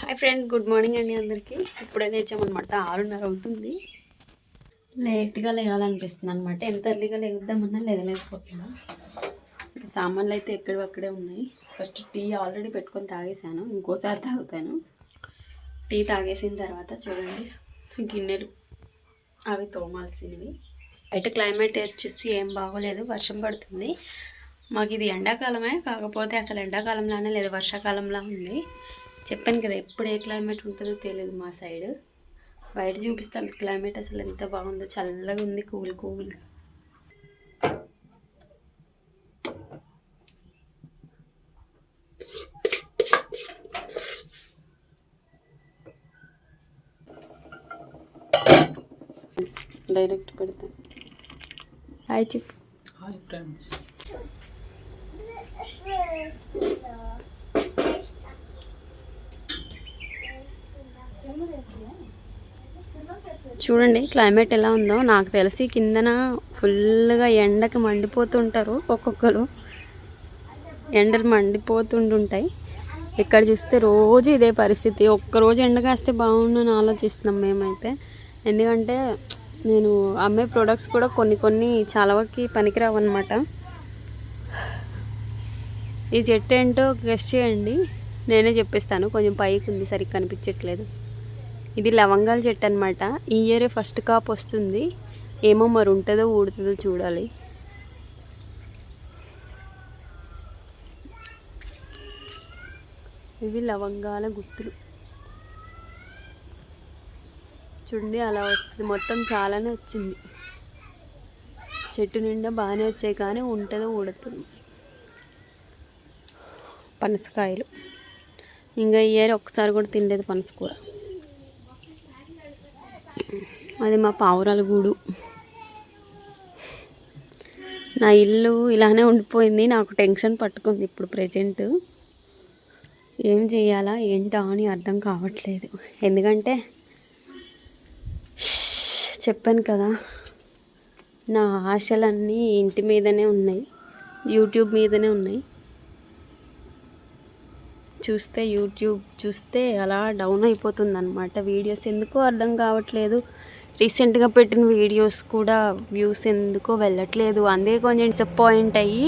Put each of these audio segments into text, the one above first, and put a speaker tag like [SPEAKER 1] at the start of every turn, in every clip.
[SPEAKER 1] Hi friends good morning అండి అందరికీ. ఇప్పుడే లేచామన్నమాట. ఆరున్నర అవుతుంది. లేట్గా లేవాలనిపిస్తుంది అనమాట ఎంత ఎర్లీగా లేగుద్దామన్నా లేవలేకపోతున్నా. సామాన్లు అయితే ఎక్కడివి అక్కడే ఉన్నాయి. ఫస్ట్ టీ ఆల్రెడీ పెట్టుకొని తాగేసాను ఇంకోసారి తాగుతాను. టీ తాగేసిన తర్వాత చూడండి. గిన్నెలు. అవి తోమాల్సినవి. అయితే క్లైమేట్ వచ్చేసి ఏం బాగోలేదు. వర్షం పడుతుంది. మాకు ఇది ఎండాకాలమే. కాకపోతే అసలు ఎండాకాలంలానే లేదు. వర్షాకాలంలా ఉంది. చెప్పాను కదా ఎప్పుడు ఏ క్లైమేట్ ఉంటుందో తెలియదు మా సైడ్ బయట చూపిస్తాను క్లైమేట్ అసలు ఎంత బాగుందో చల్లగా ఉంది కూల్ కూల్. డైరెక్ట్ పెడతాను హాయ్ చెప్పు
[SPEAKER 2] హాయ్ ఫ్రెండ్స్
[SPEAKER 1] చూడండి క్లైమేట్ ఎలా ఉందో. నాకు తెలిసి కిందన ఫుల్గా ఎండకి మండిపోతుంటారు ఒక్కొక్కరు. ఎండలు మండిపోతుంటుంటాయి ఇక్కడ చూస్తే రోజు ఇదే పరిస్థితి. ఒక్కరోజు ఎండ కాస్తే బాగుండని ఆలోచిస్తున్నాం మేమైతే. ఎందుకంటే నేను అమ్మే ప్రొడక్ట్స్ కూడా కొన్ని కొన్ని చాలా వరకు పనికిరావు అనమాట ఈ చెట్టు ఏంటో గెస్ట్ చేయండి. నేనే చెప్పేస్తాను. కొంచెం పైకి ఉంది సరిగ్గా కనిపించట్లేదు. ఇది లవంగాల చెట్టు అనమాట ఈ ఇయరే ఫస్ట్ కాప్ వస్తుంది. ఏమో మరి ఉంటుందో ఊడుతుందో చూడాలి. ఇవి లవంగాల గుత్తులు. చూడండి అలా వస్తుంది. మొత్తం చాలానే వచ్చింది. చెట్టు నిండా బాగానే వచ్చాయి కానీ ఉంటుందో ఊడుతుంది. పనసకాయలు. ఇంకా ఈ ఇయర్ ఒకసారి కూడా తినలేదు పనసకూర. అది మా పావురాల గూడు. నా ఇల్లు ఇలానే ఉండిపోయింది నాకు టెన్షన్ పట్టుకుంది ఇప్పుడు ప్రజెంట్. ఏం చేయాలా ఏంటా అని అర్థం కావట్లేదు. ఎందుకంటే చెప్పాను కదా నా ఆశలన్నీ ఇంటి మీదనే ఉన్నాయి యూట్యూబ్ మీదనే ఉన్నాయి. చూస్తే యూట్యూబ్ చూస్తే అలా డౌన్ అయిపోతుంది అనమాట వీడియోస్ ఎందుకో అర్థం కావట్లేదు. రీసెంట్గా పెట్టిన వీడియోస్ కూడా వ్యూస్ ఎందుకో వెళ్ళట్లేదు. అందుకే కొంచెం డిసప్పాయింట్ అయ్యి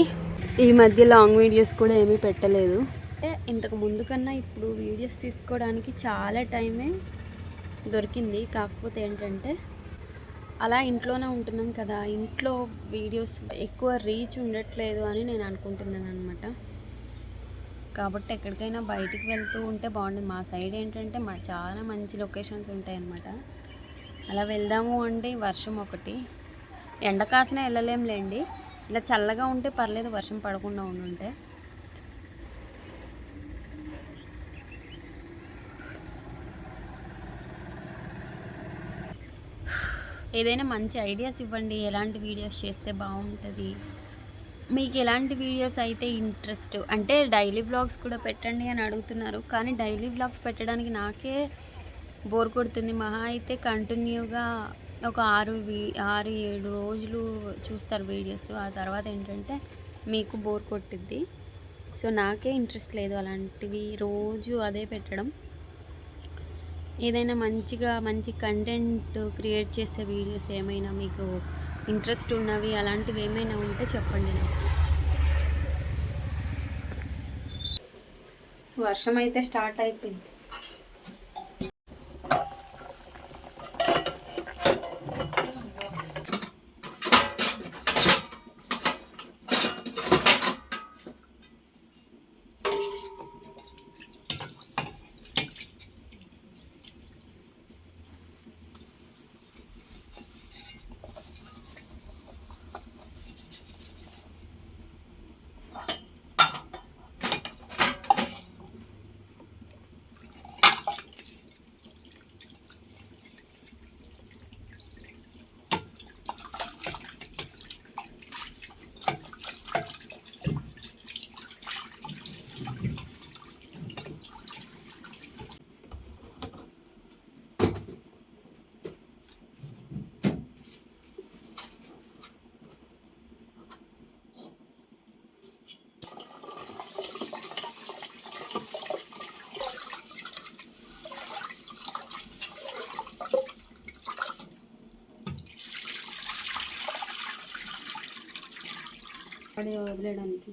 [SPEAKER 1] ఈ మధ్య లాంగ్ వీడియోస్ కూడా ఏమీ పెట్టలేదు. అంటే ఇంతకు ముందు కన్నా ఇప్పుడు వీడియోస్ తీసుకోవడానికి చాలా టైమే దొరికింది. కాకపోతే ఏంటంటే అలా ఇంట్లోనే ఉంటున్నాం కదా. ఇంట్లో వీడియోస్ ఎక్కువ రీచ్ ఉండట్లేదు అని నేను అనుకుంటున్నాను అనమాట కాబట్టి ఎక్కడికైనా బయటికి వెళ్తూ ఉంటే బాగుంటుంది. మా సైడ్ ఏంటంటే మా చాలా మంచి లొకేషన్స్ ఉంటాయన్నమాట. అలా వెళ్దాము అంటే వర్షం ఒకటి. ఎండ కాసిన వెళ్ళలేంలేండి. ఇలా చల్లగా ఉంటే పర్లేదు వర్షం పడకుండా ఉండుంటే. ఏదైనా మంచి ఐడియాస్ ఇవ్వండి. ఎలాంటి వీడియోస్ చేస్తే బాగుంటుంది? మీకు ఎలాంటి వీడియోస్ అయితే ఇంట్రెస్ట్? అంటే డైలీ బ్లాగ్స్ కూడా పెట్టండి అని అడుగుతున్నారు. కానీ డైలీ బ్లాగ్స్ పెట్టడానికి నాకే బోర్ కొడుతుంది. మహా అయితే కంటిన్యూగా ఒక ఆరు వీ ఆరు ఏడు రోజులు చూస్తారు వీడియోస్. ఆ తర్వాత ఏంటంటే మీకు బోర్ కొట్టిద్ది. సో నాకే ఇంట్రెస్ట్ లేదు అలాంటివి. రోజు అదే పెట్టడం. ఏదైనా మంచిగా మంచి కంటెంట్ క్రియేట్ చేసే వీడియోస్ ఏమైనా మీకు ఇంట్రెస్ట్ ఉన్నవి అలాంటివి ఏమైనా ఉంటే చెప్పండి నాకు. వర్షం అయితే స్టార్ట్ అయిపోయింది. అక్కడే వదిలేయడానికి.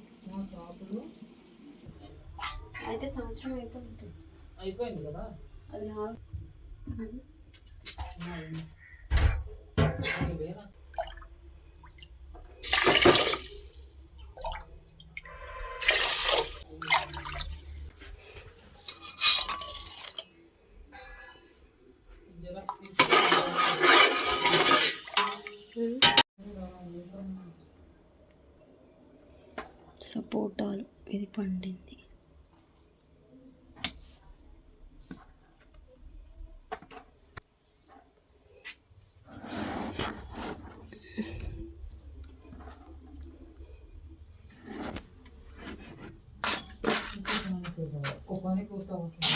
[SPEAKER 1] అయితే సంవత్సరం అయిపోతుంది
[SPEAKER 2] అయిపోయింది కదా?
[SPEAKER 1] అది
[SPEAKER 2] పూర్తవుతుంది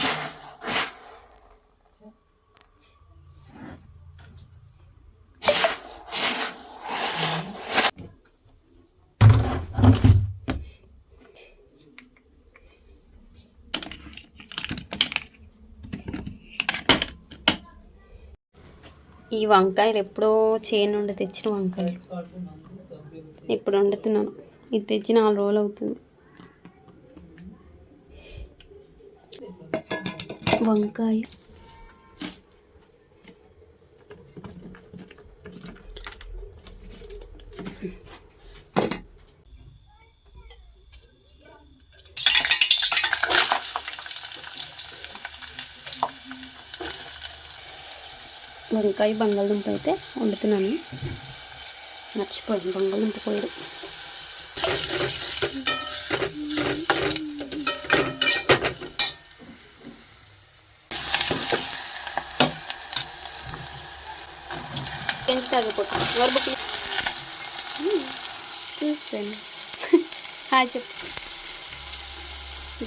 [SPEAKER 1] ఈ వంకాయలు ఎప్పుడో చేను తెచ్చిన వంకాయలు. ఇప్పుడు వండుతున్నాను. ఇది తెచ్చి నాలుగు రోజులు అవుతుంది. వంకాయ. వంకాయ బంగాళదుంప అయితే వండుతున్నాను. మర్చిపోయాను బంగాళదుంప పోయాడు ఆగిపోతుంది ఎవరు బుక్ హాయ్ చెప్పు.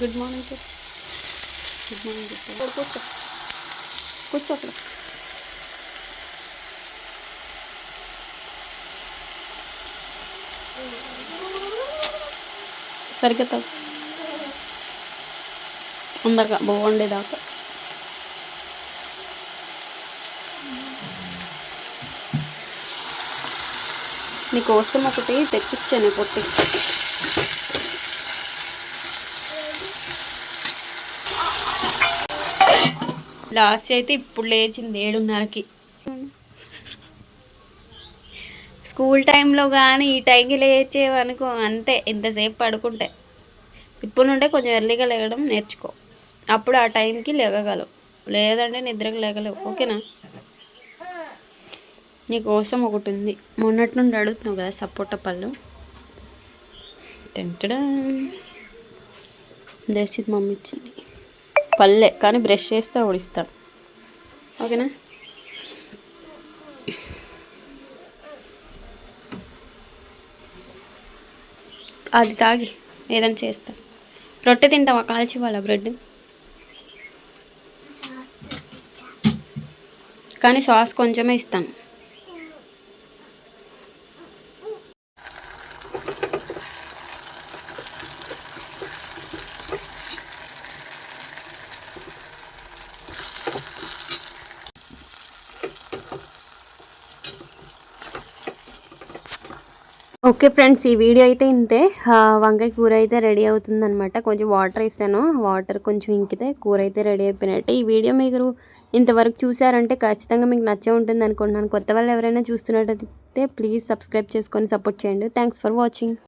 [SPEAKER 1] గుడ్ మార్నింగ్ చెప్పు. గుడ్ మార్నింగ్ చెప్పు. కూర్చో కూర్చో అక్కడ. సరిగ్గా తగ్గు. అందరిగా బాగుండేదాకా. నీకోసం ఒకటి తెప్పించాను పొట్టి. లాస్ట్ అయితే ఇప్పుడు లేచింది ఏడున్నరకి. స్కూల్ టైంలో కానీ ఈ టైంకి లేచేవనుకో అంతే ఇంతసేపు పడుకుంటే. ఇప్పుడు నుండే కొంచెం ఎర్లీగా లేగడం నేర్చుకో. అప్పుడు ఆ టైంకి లేగగలవు లేదంటే నిద్రకు లేగలేవు ఓకేనా? నీకోసం ఒకటి ఉంది. మొన్నటి నుండి అడుగుతున్నావు కదా సపోటా పళ్ళు. టెంటడా దేశీ మమ్మీ ఇచ్చింది. పల్లె కానీ బ్రష్ చేస్తే ఓడిస్తా ఓకేనా? అది తాగి ఏదైనా చేస్తా. రొట్టె తింటావా? కాల్చివ్వాలా బ్రెడ్? కానీ సాస్ కొంచెమే ఇస్తాను. ఓకే ఫ్రెండ్స్ ఈ వీడియో అయితే ఇంతే. వంకాయ కూర అయితే రెడీ అవుతుందనమాట కొంచెం వాటర్ ఇస్తాను వాటర్ కొంచెం ఇంకితే కూర అయితే రెడీ అయిపోయినట్టు. ఈ వీడియో మీరు ఇంతవరకు చూసారంటే ఖచ్చితంగా మీకు నచ్చే ఉంటుంది అనుకుంటున్నాను. కొత్త వాళ్ళు ఎవరైనా చూస్తున్నట్టయితే ప్లీజ్ సబ్స్క్రైబ్ చేసుకొని సపోర్ట్ చేయండి. Thanks for watching.